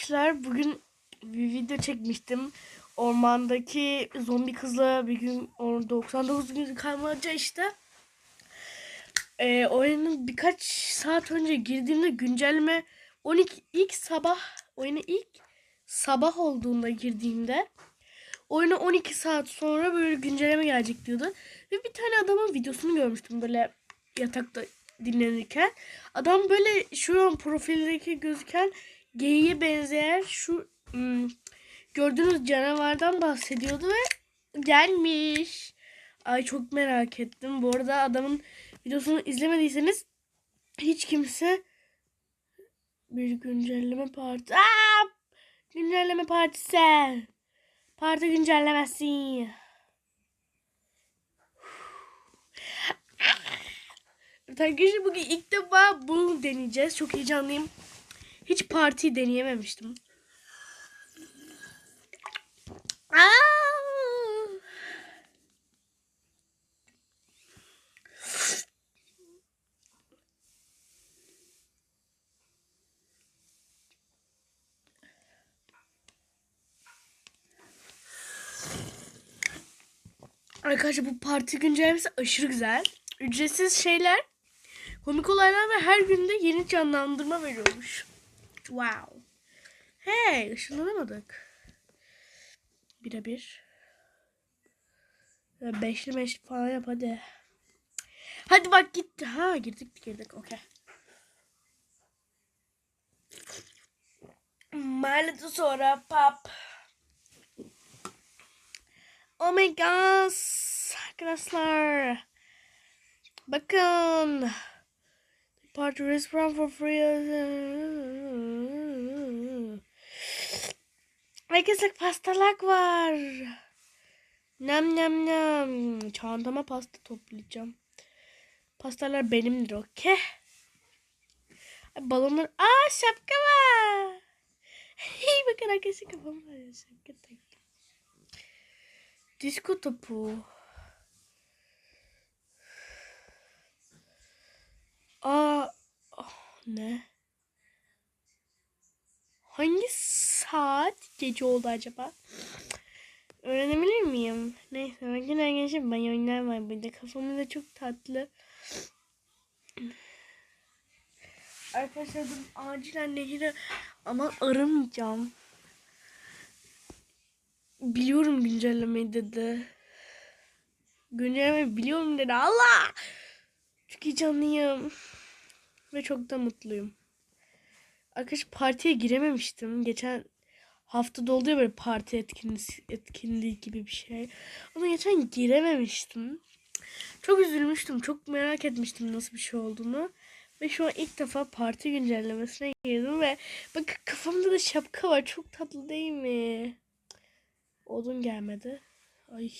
Arkadaşlar bugün bir video çekmiştim. Ormandaki zombi kızla bir gün or- 99 gün kalmaca işte. Ee, oyunun birkaç saat önce girdiğimde güncelleme 12 ilk sabah oyuna ilk sabah olduğunda girdiğimde oyuna 12 saat sonra böyle güncelleme gelecek diyordu. Ve bir tane adamın videosunu görmüştüm böyle yatakta dinlenirken. Adam böyle şu an profildeki gözüken geyiğe benzeyen şu hmm, gördüğünüz canavardan bahsediyordu ve gelmiş. Ay çok merak ettim. Bu arada adamın videosunu izlemediyseniz hiç kimse bir güncelleme parti. Aa! Güncelleme partisi. Parti güncellemesi. Arkadaşlar bugün ilk defa bunu deneyeceğiz. Çok heyecanlıyım. Hiç parti deneyememiştim. Arkadaşlar bu parti güncellemesi aşırı güzel. Ücretsiz şeyler, komik olaylar ve her günde yeni canlandırma veriyormuş. Wow. Hey, ışınlanamadık. Bire bir. Beşli beşli falan yap hadi. Hadi bak gitti. Ha girdik girdik okey. Maalesef sonra pop. Oh my god. Arkadaşlar. Bakın. Party restaurant for free. Herkese pastalak var. Nam nam nam. Çantama pasta toplayacağım. Pastalar benimdir okey. Balonlar. Aa şapka var. Hey bakın arkadaşlar kafam var. Şapka taktım. Disko topu. Aa oh, ne? Hangi saat gece oldu acaba? Öğrenebilir miyim? Neyse bakın arkadaşlar bayonlar var burada. Kafamda çok tatlı. Arkadaşlar acilen nehire aman aramayacağım. Biliyorum güncellemeyi dedi. Güncelleme biliyorum dedi. Allah! Çok heyecanlıyım. Ve çok da mutluyum. Arkadaş partiye girememiştim. Geçen hafta oluyor böyle parti etkinliği, etkinliği gibi bir şey. Ama geçen girememiştim. Çok üzülmüştüm. Çok merak etmiştim nasıl bir şey olduğunu. Ve şu an ilk defa parti güncellemesine girdim ve bak kafamda da şapka var. Çok tatlı değil mi? Odun gelmedi. Ay.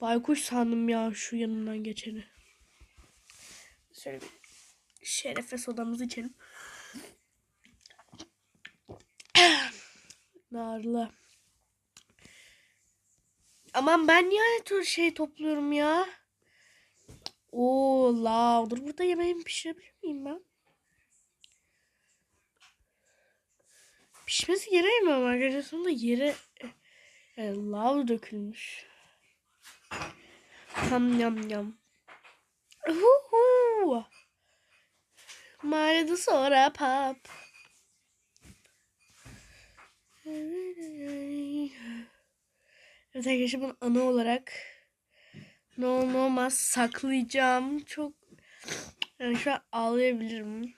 Baykuş sandım ya şu yanından geçeni. Şöyle bir şerefe sodamızı içelim. Narlı. Aman ben niye her şey topluyorum ya? Oo lav. Dur burada yemeğimi pişirebilir miyim ben? Pişmesi gereği mi ama arkadaşlar sonunda yere e, lav dökülmüş. Yam yam yam. Uhu. Mağarada sonra pop. Evet arkadaşlar bunu anı olarak ne olmaz saklayacağım. Çok yani şu an ağlayabilirim.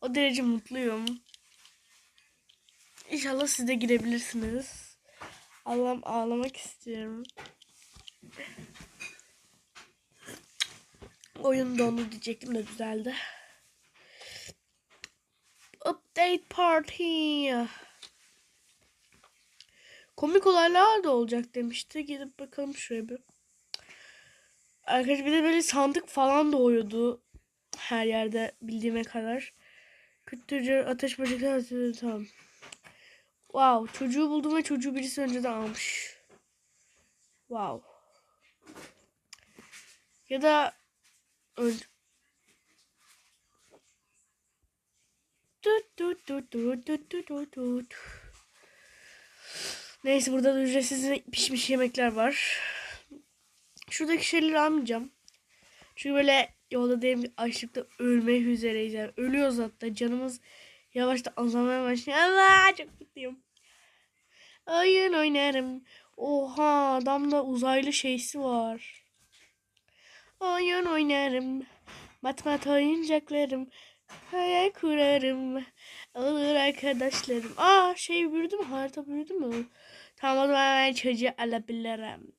O derece mutluyum. İnşallah siz de girebilirsiniz. Allah'ım ağlamak istiyorum. Oyun dondu diyecektim de düzeldi. Update party. Komik olaylar da olacak demişti. Gidip bakalım şuraya bir. Arkadaşlar bir de böyle sandık falan doğuyordu. Her yerde bildiğime kadar. Kütürcü ateş böcekler tamam. Wow çocuğu buldum ve çocuğu birisi önceden almış. Wow. Ya da Neyse burada da ücretsiz pişmiş yemekler var. Şuradaki şeyleri almayacağım. Çünkü böyle yolda diyelim açlıkta ölmek üzereyiz. Yani ölüyoruz hatta canımız yavaştan azalmaya başlıyor. Allah çok mutluyum. Oyun oynarım. Oha adamda uzaylı şeysi var. Oyun oynarım. Matmat oyuncaklarım. Hayal kurarım. Olur arkadaşlarım. Aa şey büyüdü mü? Harita büyüdü mü? Tamam o zaman ben çocuğu alabilirim.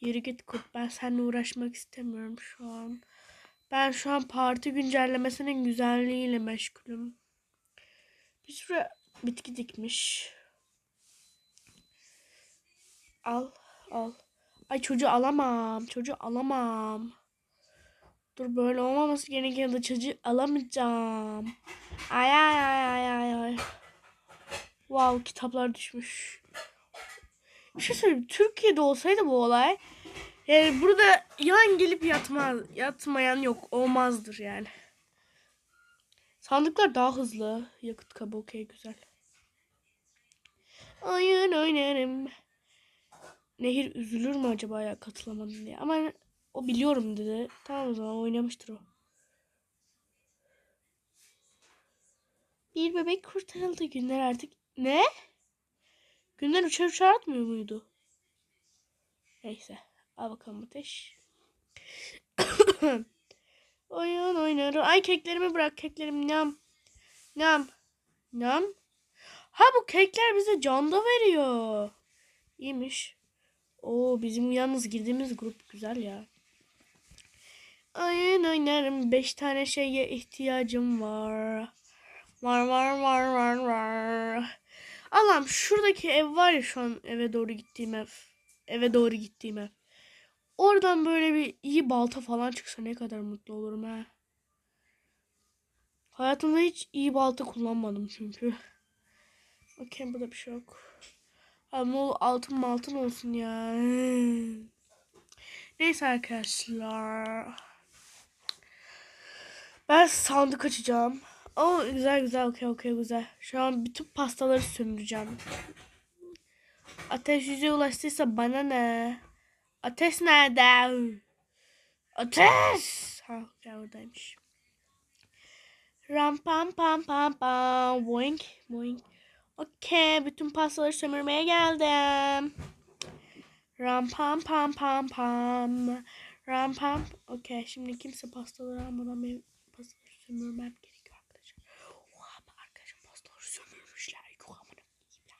Yürü git kurt. Ben seninle uğraşmak istemiyorum şu an. Ben şu an parti güncellemesinin güzelliğiyle meşgulüm. Bir sürü bitki dikmiş. Al, al. Ay çocuğu alamam. Çocuğu alamam. Dur böyle olmaması gerekiyordu. Çocuğu alamayacağım. Ay ay ay ay ay ay. Wow kitaplar düşmüş. Bir şey söyleyeyim. Türkiye'de olsaydı bu olay. Yani burada yan gelip yatmaz, yatmayan yok. Olmazdır yani. Sandıklar daha hızlı. Yakıt kabı okey güzel. Oyun oynarım. Nehir üzülür mü acaba ya katılamadım diye. Ama o biliyorum dedi. Tamam o zaman oynamıştır o. Bir bebek kurtarıldı. Günler artık... Ne? Günler uçar uçar atmıyor muydu? Neyse. Al bakalım ateş. Oyun oynarım. Ay keklerimi bırak keklerim. Nam. Nam. Nam. Ha bu kekler bize can da veriyor. İyiymiş. Oo bizim yalnız girdiğimiz grup güzel ya. Oyun oynarım. Beş tane şeye ihtiyacım var. Var var var var var. Allah'ım şuradaki ev var ya şu an eve doğru gittiğim ev. Eve doğru gittiğim ev. Oradan böyle bir iyi balta falan çıksa ne kadar mutlu olurum ha. Hayatımda hiç iyi balta kullanmadım çünkü. Okey burada bir şey yok. Abi altın altın olsun ya. Neyse arkadaşlar. Ben sandık açacağım. Oo güzel güzel okey okey güzel. Şu an bütün pastaları sömüreceğim. Ateş yüzeye ulaştıysa bana ne? Ateş nerede? Ateş! Ha okey oradaymış. Ram pam pam pam pam. Boink boink. Okey bütün pastaları sömürmeye geldim. Ram pam pam pam pam. Ram pam. Okey şimdi kimse pastaları almadan benim sömürmem gerekiyor arkadaşlar. Oha arkadaşlar pastaları sömürmüşler. Yok amına ya.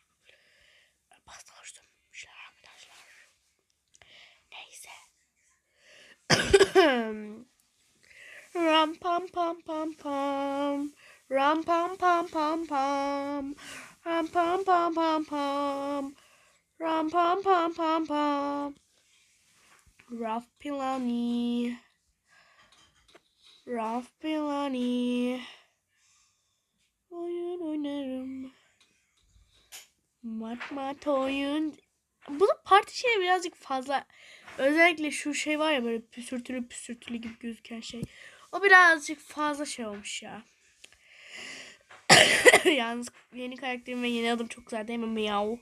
Pastaları sömürmüşler arkadaşlar. Neyse. Ram pam pam pam pam. Ram pam pam pam pam. Ram pam pam pam pam. Ram pam pam pam pam. Raf Pilani. Raf Pilani. Oyun oynarım. Mat mat oyun. Bu parti şey birazcık fazla. Özellikle şu şey var ya böyle püsürtülü püsürtülü gibi gözüken şey. O birazcık fazla şey olmuş ya. Yalnız yeni karakterim ve yeni adım çok güzel değil mi? Miau.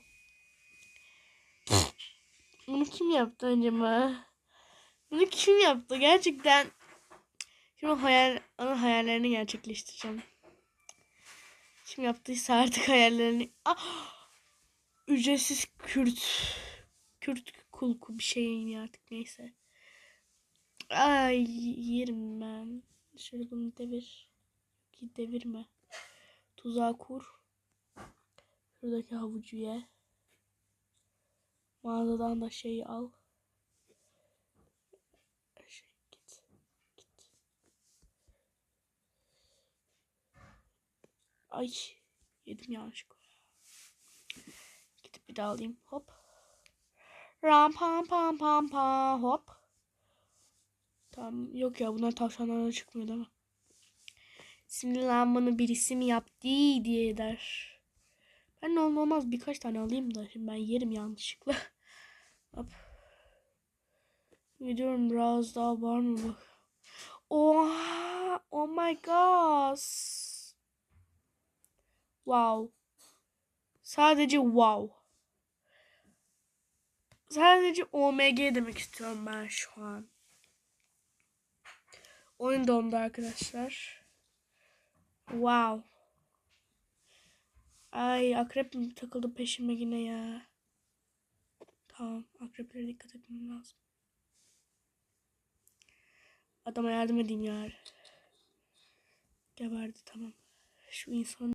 Bunu kim yaptı acaba? Bunu kim yaptı? Gerçekten şimdi hayal, onun hayallerini gerçekleştireceğim. Kim yaptıysa artık hayallerini... Ah! Ücretsiz Kürt. Kürt kulku bir şey artık neyse. Ay yerim ben. Şöyle bunu devir. Ki devirme. Tuzağı kur. Şuradaki havucu ye. Mağazadan da şeyi al. Şey, git. Git. Ay yedim yanlışlıkla. Gidip bir daha alayım. Hop. Ram pam pam pam pam hop. Tamam yok ya bunlar tavşanlara çıkmıyor değil mi? Şimdi lan bunu birisi mi yaptı diye der. Ben ne olmaz birkaç tane alayım da şimdi ben yerim yanlışlıkla. Hop. Gidiyorum biraz daha var mı bak. Oha! Oh my god! Wow. Sadece wow. Sadece OMG demek istiyorum ben şu an. Oyun dondu arkadaşlar. Wow. Ay akrep mi takıldı peşime yine ya. Tamam akreplere dikkat etmem lazım. Adama yardım edeyim ya. Geberdi tamam. Şu insan